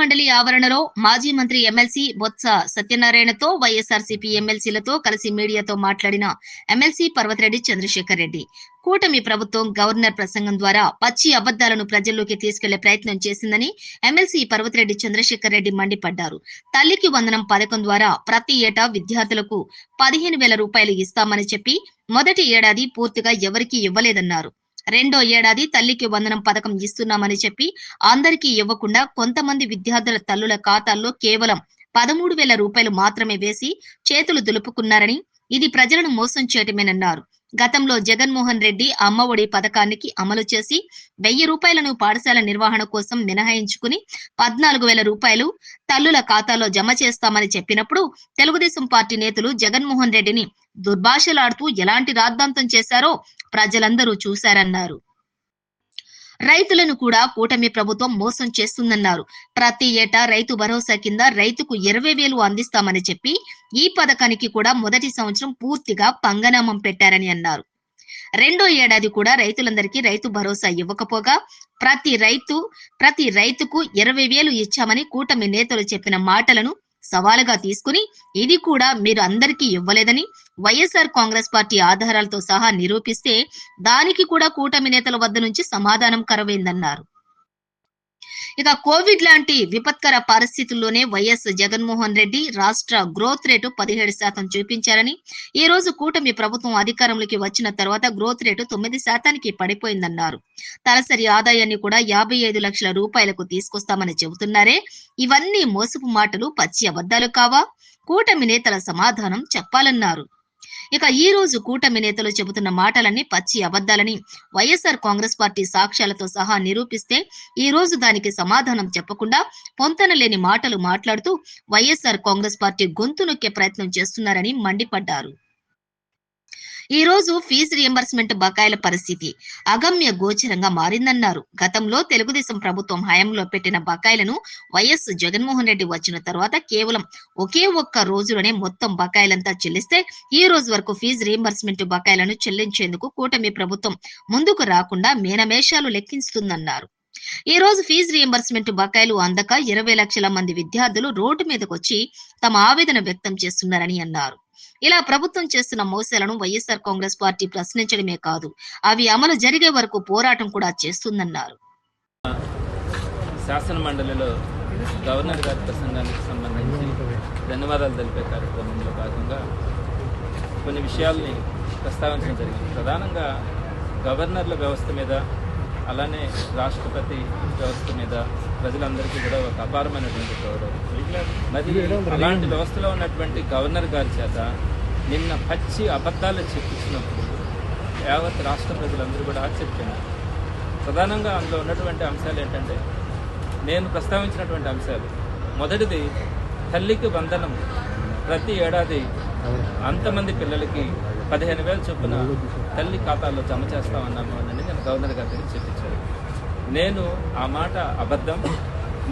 మండలి ఆవరణలో మాజీ మంత్రి ఎమ్మెల్సీ బొత్స సత్యనారాయణతో వైఎస్ఆర్సీపీ ఎమ్మెల్సీలతో కలిసి మీడియాతో మాట్లాడిన ఎమ్మెల్సీ పర్వతిరెడ్డి చంద్రశేఖర్ రెడ్డి. కూటమి ప్రభుత్వం గవర్నర్ ప్రసంగం ద్వారా పచ్చి అబద్దాలను ప్రజల్లోకి తీసుకెళ్ళే ప్రయత్నం చేసిందని ఎమ్మెల్సీ పర్వతిరెడ్డి చంద్రశేఖర్ రెడ్డి మండిపడ్డారు. తల్లికి వందనం పథకం ద్వారా ప్రతి ఏటా విద్యార్థులకు పదిహేను వేల రూపాయలు ఇస్తామని చెప్పి మొదటి ఏడాది పూర్తిగా ఎవరికీ ఇవ్వలేదన్నారు. రెండో ఏడాది తల్లికి వందనం పథకం ఇస్తున్నామని చెప్పి అందరికీ ఇవ్వకుండా కొంతమంది విద్యార్థుల తల్లుల ఖాతాల్లో కేవలం పదమూడు వేల రూపాయలు మాత్రమే వేసి చేతులు దులుపుకున్నారని ఇది ప్రజలను మోసం చేయటమేనన్నారు. గతంలో జగన్మోహన్ రెడ్డి అమ్మఒడి పథకానికి అమలు చేసి వెయ్యి రూపాయలను పాఠశాల నిర్వహణ కోసం మినహాయించుకుని పద్నాలుగు వేల రూపాయలు తల్లుల ఖాతాలో జమ చేస్తామని చెప్పినప్పుడు తెలుగుదేశం పార్టీ నేతలు జగన్మోహన్ రెడ్డిని దుర్భాషలాడుతూ ఎలాంటి రాద్ధాంతం చేశారో ప్రజలందరూ చూశారన్నారు. రైతులను కూడా కూటమి ప్రభుత్వం మోసం చేస్తుందన్నారు. ప్రతి ఏటా రైతు భరోసా కింద రైతుకు ఇరవై వేలు అందిస్తామని చెప్పి ఈ పథకానికి కూడా మొదటి సంవత్సరం పూర్తిగా పంగనామం పెట్టారని అన్నారు. రెండో ఏడాది కూడా రైతులందరికీ రైతు భరోసా ఇవ్వకపోగా ప్రతి రైతు ప్రతి రైతుకు ఇరవై వేలు ఇచ్చామని కూటమి నేతలు చెప్పిన మాటలను సవాలుగా తీసుకుని ఇది కూడా మీరు అందరికీ ఇవ్వలేదని వైఎస్ఆర్ కాంగ్రెస్ పార్టీ ఆధారాలతో సహా నిరూపిస్తే దానికి కూడా కూటమి నేతల వద్ద నుంచి సమాధానం కరవైందన్నారు. ఇక కోవిడ్ లాంటి విపత్కర పరిస్థితుల్లోనే వైఎస్ జగన్మోహన్ రెడ్డి రాష్ట్ర గ్రోత్ రేటు పదిహేడు శాతం చూపించారని ఈ రోజు కూటమి ప్రభుత్వం అధికారంలోకి వచ్చిన తర్వాత గ్రోత్ రేటు తొమ్మిది శాతానికి పడిపోయిందన్నారు. తలసరి ఆదాయాన్ని కూడా యాభై ఐదు లక్షల రూపాయలకు తీసుకొస్తామని చెబుతున్నారే ఇవన్నీ మోసపు మాటలు పచ్చి అబద్ధాలు కావా? కూటమి నేతల సమాధానం చెప్పాలన్నారు. ఇక ఈ రోజు కూటమి నేతలు చెబుతున్న మాటలన్నీ పచ్చి అబద్దాలని వైఎస్ఆర్ కాంగ్రెస్ పార్టీ సాక్ష్యాలతో సహా నిరూపిస్తే ఈ రోజు దానికి సమాధానం చెప్పకుండా పొంతన లేని మాటలు మాట్లాడుతూ వైఎస్ఆర్ కాంగ్రెస్ పార్టీ గొంతు నొక్కే ప్రయత్నం చేస్తున్నారని మండిపడ్డారు. ఈ రోజు ఫీజు రియంబర్స్మెంట్ బకాయిల పరిస్థితి అగమ్య గోచరంగా మారిందన్నారు. గతంలో తెలుగుదేశం ప్రభుత్వం హయాంలో పెట్టిన బకాయిలను వైఎస్ జగన్మోహన్ రెడ్డి వచ్చిన తర్వాత కేవలం ఒకే ఒక్క రోజులోనే మొత్తం బకాయిలంతా చెల్లిస్తే ఈ రోజు వరకు ఫీజు రియంబర్స్మెంట్ బకాయిలను చెల్లించేందుకు కూటమి ప్రభుత్వం ముందుకు రాకుండా మేనమేషాలు లెక్కిస్తుందన్నారు ఈ రోజు ఫీజు రియంబర్స్మెంట్ బకాయిలు అందక ఇరవై లక్షల మంది విద్యార్థులు రోడ్డు మీదకొచ్చి తమ ఆవేదన వ్యక్తం చేస్తున్నారని అన్నారు. ఇలా ప్రభుత్వం చేస్తున్న మోసాలను వైఎస్ఆర్ కాంగ్రెస్ పార్టీ ప్రశ్నించడమే కాదు అవి అమలు జరిగే వరకు పోరాటం కూడా చేస్తుందన్నారు. శాసన మండలిలో గవర్నర్ గారి ప్రసంగానికి సంబంధించి ధన్యవాదాలు తెలిపే కార్యక్రమంలో భాగంగా కొన్ని విషయాల్ని ప్రస్తావించడం జరిగింది. ప్రధానంగా గవర్నర్ల వ్యవస్థ మీద అలానే రాష్ట్రపతి వ్యవస్థ మీద ప్రజలందరికీ కూడా ఒక అపారమైనటువంటి గౌరవం. మరి అలాంటి వ్యవస్థలో ఉన్నటువంటి గవర్నర్ గారి చేత నిన్న పచ్చి అబద్ధాలు చెప్పించినప్పుడు యావత్ రాష్ట్ర ప్రజలందరూ కూడా ఆశ్చర్యపోయినారు. ప్రధానంగా అందులో ఉన్నటువంటి అంశాలు ఏంటంటే నేను ప్రస్తావించినటువంటి అంశాలు. మొదటిది తల్లికి వందనం ప్రతి ఏడాది అంతమంది పిల్లలకి పదిహేను వేల చొప్పున తల్లి ఖాతాల్లో జమ చేస్తామన్నాము అని నేను గవర్నర్ గారి దగ్గర చెప్పించాను నేను ఆ మాట అబద్ధం.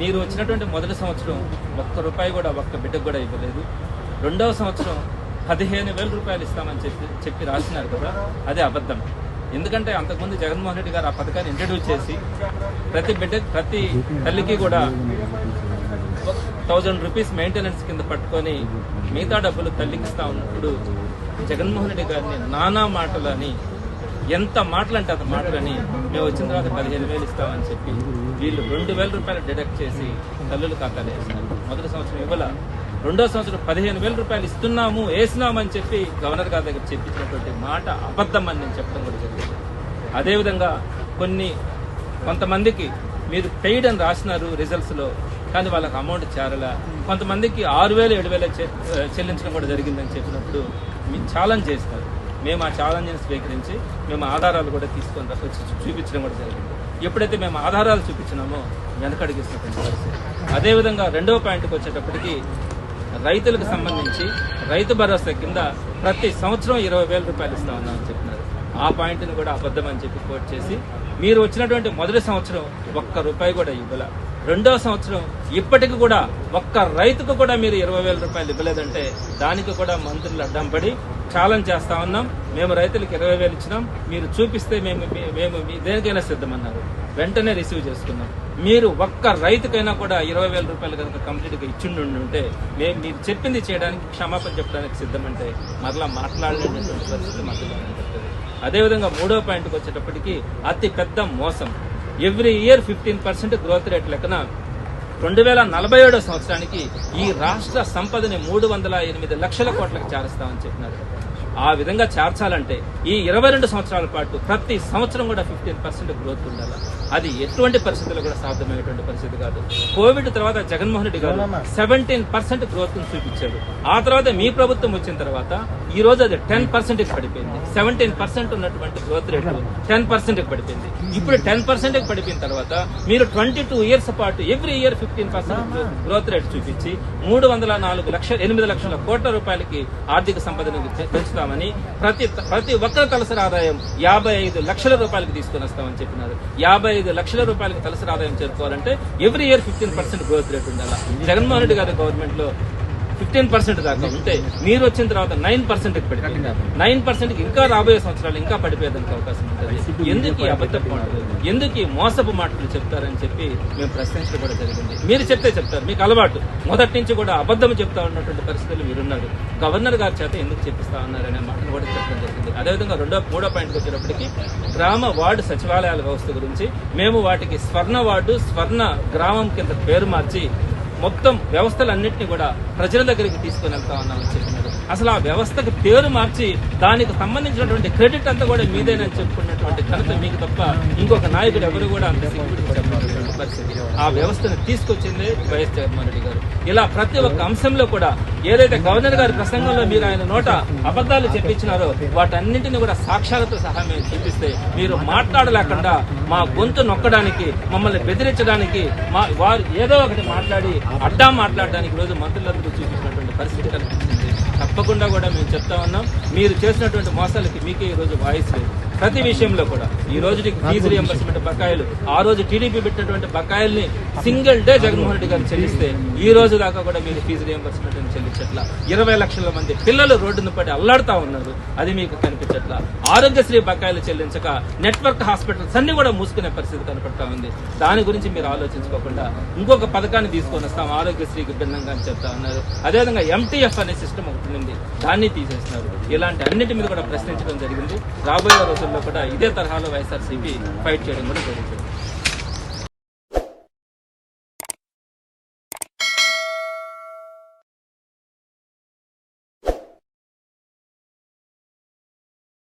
మీరు వచ్చినటువంటి మొదటి సంవత్సరం ఒక్క రూపాయి కూడా ఒక్క బిడ్డకు కూడా ఇవ్వలేదు. రెండవ సంవత్సరం పదిహేను వేల రూపాయలు ఇస్తామని చెప్పి చెప్పి రాసినారు కదా అదే అబద్ధం. ఎందుకంటే అంతకుముందు జగన్మోహన్ రెడ్డి గారు ఆ పథకాన్ని ఇంట్రడ్యూస్ చేసి ప్రతి బిడ్డ ప్రతి తల్లికి కూడా థౌజండ్ రూపీస్ మెయింటెనెన్స్ కింద పట్టుకొని మిగతా డబ్బులు తల్లికి ఇస్తా ఉన్నప్పుడు జగన్మోహన్ రెడ్డి గారిని నానా మాటలని ఎంత మాటలు అంటే అంత మాటలని మేము వచ్చిన తర్వాత పదిహేను వేలు ఇస్తామని చెప్పి వీళ్ళు రెండు వేల రూపాయలు డిడక్ట్ చేసి తల్లుల ఖాతాలు వేసినారు. మొదటి సంవత్సరం ఇవ్వాల. రెండో సంవత్సరం పదిహేను వేల రూపాయలు ఇస్తున్నాము వేసినామని చెప్పి గవర్నర్ గారి దగ్గర చెప్పించినటువంటి మాట అబద్ధం అని నేను చెప్పడం కూడా జరిగింది. అదేవిధంగా కొన్ని కొంతమందికి మీరు పెయిడ్ అని రాసినారు రిజల్ట్స్లో కానీ వాళ్ళకి అమౌంట్ చేరలా. కొంతమందికి ఆరు వేలు ఏడు వేలు చె- చెల్లించడం కూడా జరిగిందని చెప్పినప్పుడు ఛాలెంజ్ చేసినారు మేము ఆ ఛాలెంజ్ని స్వీకరించి మేము ఆధారాలు కూడా తీసుకొని వచ్చి చూపించడం కూడా జరిగింది. ఎప్పుడైతే మేము ఆధారాలు చూపించినామో వెనకడిగిస్తున్నటువంటి పరిస్థితి. అదేవిధంగా రెండవ పాయింట్కి వచ్చేటప్పటికి రైతులకు సంబంధించి రైతు భరోసా కింద ప్రతి సంవత్సరం ఇరవై వేల రూపాయలు ఇస్తామన్నామని చెప్పినారు. ఆ పాయింట్ని కూడా అబద్ధమని చెప్పి కోట్ చేసి మీరు వచ్చినటువంటి మొదటి సంవత్సరం ఒక్క రూపాయి కూడా ఇవ్వలే. రెండవ సంవత్సరం ఇప్పటికి కూడా ఒక్క రైతుకు కూడా మీరు ఇరవై వేల రూపాయలు ఇవ్వలేదంటే దానికి కూడా మంత్రులు అడ్డం పడి ఛాలెంజ్ చేస్తా ఉన్నాం. మేము రైతులకు ఇరవై వేలు ఇచ్చినాం. మీరు చూపిస్తే మేము మీ- మేము మీ దేనికైనా సిద్ధమన్నారు. వెంటనే రిసీవ్ చేసుకున్నాం. మీరు ఒక్క రైతుకైనా కూడా ఇరవై వేల రూపాయలు కనుక కంప్లీట్గా ఇచ్చిండు ఇచ్చిండి ఉంటే మేము మీరు చెప్పింది చేయడానికి క్షమాపణ చెప్పడానికి సిద్ధమంటే మరలా మాట్లాడలేనటువంటి పరిస్థితి మాకు అదేవిధంగా మూడో పాయింట్కి వచ్చేటప్పటికి అతి పెద్ద మోసం. Every year fifteen percent growth rate లెక్కన రెండు వేల నలభై ఏడో సంవత్సరానికి ఈ రాష్ట్ర సంపదని మూడు వందల ఎనిమిది లక్షల కోట్లకు చేరుస్తామని చెప్పినారు. ఆ విధంగా చేర్చాలంటే ఈ ఇరవై రెండు సంవత్సరాల పాటు ప్రతి సంవత్సరం కూడా ఫిఫ్టీన్ పర్సెంట్ గ్రోత్ ఉండాలి? అది ఎటువంటి పరిస్థితుల్లో కూడా సాధ్యమయ్యేటువంటి పరిస్థితి కాదు. కోవిడ్ తర్వాత జగన్మోహన్ రెడ్డి గారు సెవెంటీన్ పర్సెంట్ గ్రోత్ చూపించాడు. ఆ తర్వాత మీ ప్రభుత్వం వచ్చిన తర్వాత ఈ రోజు అది టెన్ పర్సెంట్ పడిపోయింది. సెవెంటీన్ పర్సెంట్ ఉన్నటువంటి గ్రోత్ రేట్ టెన్ పర్సెంట్ పడిపోయింది. ఇప్పుడు టెన్ పర్సెంట్ పడిపోయిన తర్వాత మీరు ట్వంటీ టూ ఇయర్స్ పాటు every year fifteen percent growth rate చూపించి మూడు వందల నాలుగు లక్షల ఎనిమిది లక్షల కోట్ల రూపాయలకి ఆర్థిక సంపదను పె- తీసుకొస్తామని ప్రతి ప్రతి ఒక్కరి తలసరి ఆదాయం యాభై ఐదు లక్షల రూపాయలకి తీసుకొని వస్తామని చెప్పినారు. యాభై ఐదు లక్షల రూపాయలకు తలసరి ఆదాయం చేరుకోవాలంటే every year fifteen percent growth rate ఉండాలి? జగన్మోహన్ రెడ్డి గారి గవర్నమెంట్లో ఫిఫ్టీన్ పర్సెంట్ దాకా ఉంటే మీరు వచ్చిన తర్వాత నైన్ పర్సెంట్ పడిపోయింది నైన్ పర్సెంట్ ఇంకా రాబోయే సంవత్సరాలు ఇంకా పడిపోయేదానికి అవకాశం ఉంటుంది. ఎందుకు ఈ అబద్ధపు మాటలు? ఎందుకు ఈ మోసపు మాటలు చెప్తారని చెప్పి మేము ప్రశ్నించడం కూడా జరిగింది. మీరు చెప్తే చెప్తారు. మీకు అలవాటు. మొదటి నుంచి కూడా అబద్ధం చెప్తా ఉన్నటువంటి పరిస్థితులు మీరున్నారు. గవర్నర్ గారి చేత ఎందుకు చెప్పిస్తా ఉన్నారనే మాటను కూడా చెప్పడం జరిగింది. అదేవిధంగా రెండో మూడో పాయింట్కి వచ్చేటప్పటికి గ్రామ వార్డు సచివాలయాల వ్యవస్థ గురించి మేము వాటికి స్వర్ణ వార్డు స్వర్ణ గ్రామం కింద పేరు మార్చి మొత్తం వ్యవస్థలన్నింటినీ కూడా ప్రజల దగ్గరికి తీసుకుని వెళ్తా ఉన్నామని చెప్పినారు. అసలు ఆ వ్యవస్థకు పేరు మార్చి దానికి సంబంధించినటువంటి క్రెడిట్ అంతా కూడా మీదేనని చెప్పుకున్నటువంటి ఘనత మీకు తప్ప ఇంకొక నాయకుడు ఎవరు కూడా అంత సిగ్గుడు కూడా పరిస్థితి ఆ వ్యవస్థను తీసుకొచ్చింది వైఎస్ జగన్మోహన్ రెడ్డి గారు. ఇలా ప్రతి ఒక్క అంశంలో కూడా ఏదైతే గవర్నర్ గారి ప్రసంగంలో మీరు ఆయన నోట అబద్దాలు చెప్పించినారో వాటన్నింటినీ కూడా సాక్ష్యాలతో సహా మేము చూపిస్తే మీరు మాట్లాడలేకుండా మా గొంతు నొక్కడానికి మమ్మల్ని బెదిరించడానికి మా వారు ఏదో ఒకటి మాట్లాడి అడ్డా మాట్లాడడానికి రోజు మంత్రులందరూ చూపించినటువంటి పరిస్థితి కనిపించింది తప్పకుండా కూడా మేము చెప్తా ఉన్నాం. మీరు చేసినటువంటి మోసాలకి మీకే ఈ రోజు వాయిస్ లేదు. ప్రతి విషయంలో కూడా ఈ రోజుకి ఫీజు రియంబర్స్మెంట్ బకాయిలు ఆ రోజు టీడీపీ పెట్టినటువంటి బకాయిల్ని సింగిల్ డే జగన్మోహన్ రెడ్డి గారు చెల్లిస్తే ఈ రోజు దాకా కూడా మీరు ఫీజు రియంబర్స్మెంట్ చెల్లించట్లా. ఇరవై లక్షల మంది పిల్లలు రోడ్డును పడి అల్లాడుతా ఉన్నారు. అది మీకు కనిపించట్లా. ఆరోగ్యశ్రీ బకాయిలు చెల్లించక నెట్వర్క్ హాస్పిటల్స్ అన్ని కూడా మూసుకునే పరిస్థితి కనపడతా ఉంది. దాని గురించి మీరు ఆలోచించుకోకుండా ఇంకొక పథకాన్ని తీసుకొని వస్తాం. ఆరోగ్యశ్రీకి భిన్నంగా అని చెప్తా ఉన్నారు. అదేవిధంగా ఎంటీఎఫ్ అనే సిస్టమ్ ఒకటి ఉంది దాన్ని తీసేస్తున్నారు. ఇలాంటి అన్నిటి మీద కూడా ప్రశ్నించడం జరిగింది. రాబోయే రోజుల్లో కూడా ఇదే తరహాలో వైఎస్ఆర్సీపీ ఫైట్ చేయడం కూడా జరుగుతుంది.